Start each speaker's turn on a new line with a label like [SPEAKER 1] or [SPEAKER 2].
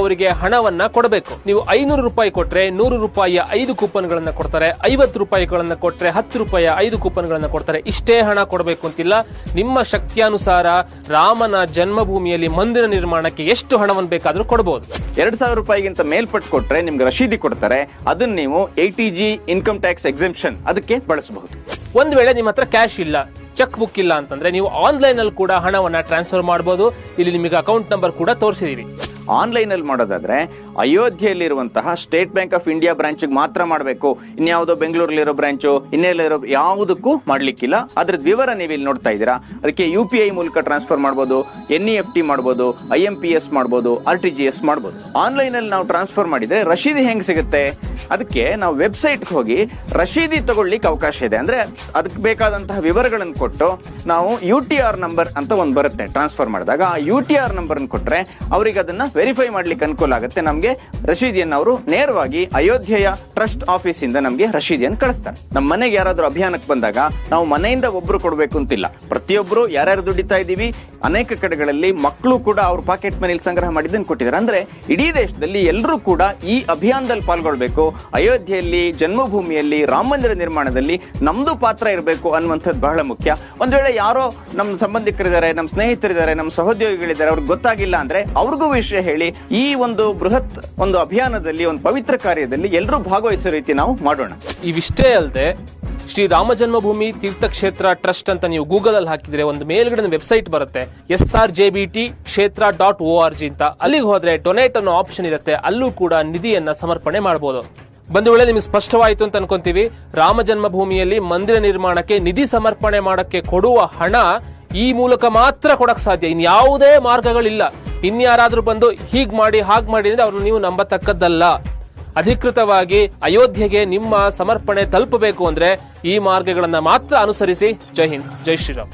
[SPEAKER 1] ಅವರಿಗೆ ಹಣವನ್ನ ಕೊಡಬೇಕು. ನೀವು ಐನೂರು ರೂಪಾಯಿ ಕೊಟ್ರೆ ನೂರು ರೂಪಾಯಿಯ ಐದು ಕೂಪನ್ ಗಳನ್ನ ಕೊಡ್ತಾರೆ ಐವತ್ತು ರೂಪಾಯಿಗಳನ್ನ ಕೊಟ್ರೆ ಹತ್ತು ರೂಪಾಯಿಯ ಐದು ಕೂಪನ್ ಗಳನ್ನ ಕೊಡ್ತಾರೆ. ಇಷ್ಟೇ ಹಣ ಕೊಡಬೇಕು ಅಂತಿಲ್ಲ. ನಿಮ್ಮ ಶಕ್ತಿಯಾನುಸಾರ ರಾಮನ ಜನ್ಮಭೂಮಿಯಲ್ಲಿ ಮಂದಿರ ನಿರ್ಮಾಣಕ್ಕೆ ಎಷ್ಟು ಹಣವನ್ನು ಬೇಕಾದ್ರೂ ಕೊಡಬಹುದು
[SPEAKER 2] ಎರಡ್ ಸಾವಿರ ರೂಪಾಯಿಗಿಂತ ಮೇಲ್ಪಟ್ಟು ಕೊಟ್ರೆ ನಿಮ್ಗೆ ರಶೀದಿ ಕೊಡ್ತಾರೆ. ಅದನ್ನ ನೀವು eighty G income tax exemption ಅದಕ್ಕೆ ಬಳಸಬಹುದು.
[SPEAKER 1] ಒಂದ್ ವೇಳೆ ನಿಮ್ಮ ಹತ್ರ ಕ್ಯಾಶ್ ಇಲ್ಲ ಚೆಕ್ ಬುಕ್ ಇಲ್ಲ ಅಂತಂದ್ರೆ ನೀವು ಆನ್ಲೈನ್ ಅಲ್ಲಿ ಕೂಡ ಹಣವನ್ನ ಟ್ರಾನ್ಸ್ಫರ್ ಮಾಡಬಹುದು ಇಲ್ಲಿ ನಿಮಗೆ ಅಕೌಂಟ್ ನಂಬರ್ ಕೂಡ ತೋರಿಸಿದೀವಿ.
[SPEAKER 2] ಆನ್ಲೈನ್ ಅಲ್ಲಿ ಮಾಡೋದಾದ್ರೆ ಅಯೋಧ್ಯೆಯಲ್ಲಿರುವಂತಹ State Bank of India branch ಮಾತ್ರ ಮಾಡಬೇಕು. ಇನ್ಯಾವುದೋ ಬೆಂಗಳೂರಲ್ಲಿರೋ ಬ್ರಾಂಚು, ಇನ್ನೆಲ್ಲಿರೋ ಯಾವುದಕ್ಕೂ ಮಾಡ್ಲಿಕ್ಕಿಲ್ಲ. ಅದ್ರದ್ದು ವಿವರ ನೀವು ಇಲ್ಲಿ ನೋಡ್ತಾ ಇದ್ದೀರಾ? ಅದಕ್ಕೆ ಯು ಪಿ ಐ ಮೂಲಕ ಟ್ರಾನ್ಸ್ಫರ್ ಮಾಡ್ಬೋದು, ಎನ್ ಇ ಎಫ್ ಟಿ ಮಾಡ್ಬೋದು, ಐ ಎಂ ಪಿ ಎಸ್ ಮಾಡ್ಬೋದು, ಆರ್ ಟಿ ಜಿ ಎಸ್ ಮಾಡ್ಬೋದು. ಆನ್ಲೈನ್ ಅಲ್ಲಿ ನಾವು ಟ್ರಾನ್ಸ್ಫರ್ ಮಾಡಿದ್ರೆ ರಶೀದಿ ಹೆಂಗೆ ಸಿಗುತ್ತೆ? ಅದಕ್ಕೆ ನಾವು ವೆಬ್ಸೈಟ್ ಹೋಗಿ ರಶೀದಿ ತಗೊಳ್ಳಿಕ್ಕೆ ಅವಕಾಶ ಇದೆ. ಅಂದ್ರೆ ಅದಕ್ಕೆ ಬೇಕಾದಂತಹ ವಿವರಗಳನ್ನು ಕೊಟ್ಟು ನಾವು ಯು ಟಿ ಆರ್ ನಂಬರ್ ಅಂತ ಒಂದು ಬರುತ್ತೆ ಟ್ರಾನ್ಸ್ಫರ್ ಮಾಡಿದಾಗ. ಆ ಯು ಟಿ ಆರ್ ನಂಬರ್ ಕೊಟ್ಟರೆ ಅವರಿಗೆ ಅದನ್ನ ವೆರಿಫೈ ಮಾಡ್ಲಿಕ್ಕೆ ಅನುಕೂಲ ಆಗುತ್ತೆ. ನಮಗೆ ರಶೀದಿಯನ್ನು ಅವರು ನೇರವಾಗಿ ಅಯೋಧ್ಯೆಯ ಟ್ರಸ್ಟ್ ಆಫೀಸ್ ಇಂದ ನಮಗೆ ರಶೀದಿಯನ್ನು ಕಳಿಸ್ತಾರೆ. ನಮ್ಮ ಮನೆಗೆ ಯಾರಾದರೂ ಅಭಿಯಾನಕ್ಕೆ ಬಂದಾಗ ನಾವು ಮನೆಯಿಂದ ಒಬ್ಬರು ಕೊಡಬೇಕು ಅಂತಿಲ್ಲ. ಪ್ರತಿಯೊಬ್ಬರು ಯಾರ್ಯಾರು ದುಡಿತಾ ಇದ್ದೀವಿ, ಅನೇಕ ಕಡೆಗಳಲ್ಲಿ ಮಕ್ಕಳು ಕೂಡ ಅವ್ರ ಪಾಕೆಟ್ ಮನೇಲಿ ಸಂಗ್ರಹ ಮಾಡಿದ್ದನ್ನು ಕೊಟ್ಟಿದ್ದಾರೆ. ಅಂದ್ರೆ ಇಡೀ ದೇಶದಲ್ಲಿ ಎಲ್ಲರೂ ಕೂಡ ಈ ಅಭಿಯಾನದಲ್ಲಿ ಪಾಲ್ಗೊಳ್ಬೇಕು. ಅಯೋಧ್ಯೆಯಲ್ಲಿ, ಜನ್ಮಭೂಮಿಯಲ್ಲಿ, ರಾಮ ಮಂದಿರ ನಿರ್ಮಾಣದಲ್ಲಿ ನಮ್ದು ಪಾತ್ರ ಇರಬೇಕು ಅನ್ನುವಂಥದ್ದು ಬಹಳ ಮುಖ್ಯ. ಒಂದ್ ವೇಳೆ ಯಾರೋ ನಮ್ಮ ಸಂಬಂಧಿಕರಿದ್ದಾರೆ ನಮ್ಮ ಸ್ನೇಹಿತರಿದ್ದಾರೆ ನಮ್ಮ ಸಹೋದ್ಯೋಗಿಗಳಿದ್ದಾರೆ, ಅವ್ರಿಗೆ ಗೊತ್ತಾಗಿಲ್ಲ ಅಂದ್ರೆ ಅವ್ರಿಗೂ ವಿಷಯ ಹೇಳಿ ಈ ಒಂದು ಬೃಹತ್ ಒಂದು ಅಭಿಯಾನದಲ್ಲಿ, ಒಂದು ಪವಿತ್ರ ಕಾರ್ಯದಲ್ಲಿ ಎಲ್ಲರೂ ಭಾಗವಹಿಸೋ ರೀತಿ ನಾವು ಮಾಡೋಣ.
[SPEAKER 1] ಇವಿಷ್ಟೇ ಅಲ್ಲದೆ ಶ್ರೀ ರಾಮ ಜನ್ಮಭೂಮಿ ತೀರ್ಥಕ್ಷೇತ್ರ ಟ್ರಸ್ಟ್ ಅಂತ ನೀವು ಗೂಗಲ್ ಅಲ್ಲಿ ಹಾಕಿದ್ರೆ ಒಂದು ಮೇಲ್ಗಡೆ ವೆಬ್ಸೈಟ್ ಬರುತ್ತೆ. S R J B T Kshetra dot O R G ಅಂತ. ಅಲ್ಲಿಗೆ ಹೋದ್ರೆ ಡೊನೇಟ್ ಅನ್ನೋ ಆಪ್ಷನ್ ಇರುತ್ತೆ. ಅಲ್ಲೂ ಕೂಡ ನಿಧಿಯನ್ನ ಸಮರ್ಪಣೆ ಮಾಡಬಹುದು ಬಂದು ವೇಳೆ ನಿಮಗೆ ಸ್ಪಷ್ಟವಾಯಿತು ಅಂತ ಅನ್ಕೊಂತೀವಿ. ರಾಮ ಜನ್ಮಭೂಮಿಯಲ್ಲಿ ಮಂದಿರ ನಿರ್ಮಾಣಕ್ಕೆ ನಿಧಿ ಸಮರ್ಪಣೆ ಮಾಡಕ್ಕೆ ಕೊಡುವ ಹಣ ಈ ಮೂಲಕ ಮಾತ್ರ ಕೊಡಕ್ ಸಾಧ್ಯ. ಇನ್ಯಾವುದೇ ಮಾರ್ಗಗಳಿಲ್ಲ. ಇನ್ಯಾರಾದ್ರೂ ಬಂದು ಹೀಗ್ ಮಾಡಿ, ಹಾಗ್ ಮಾಡಿ ಅಂದ್ರೆ ಅವ್ರನ್ನ ನೀವು ನಂಬತಕ್ಕದ್ದಲ್ಲ. ಅಧಿಕೃತವಾಗಿ ಅಯೋಧ್ಯೆಗೆ ನಿಮ್ಮ ಸಮರ್ಪಣೆ ತಲುಪಬೇಕು ಅಂದ್ರೆ ಈ ಮಾರ್ಗಗಳನ್ನ ಮಾತ್ರ ಅನುಸರಿಸಿ. ಜೈ ಹಿಂದ್. ಜೈ ಶ್ರೀರಾಮ್.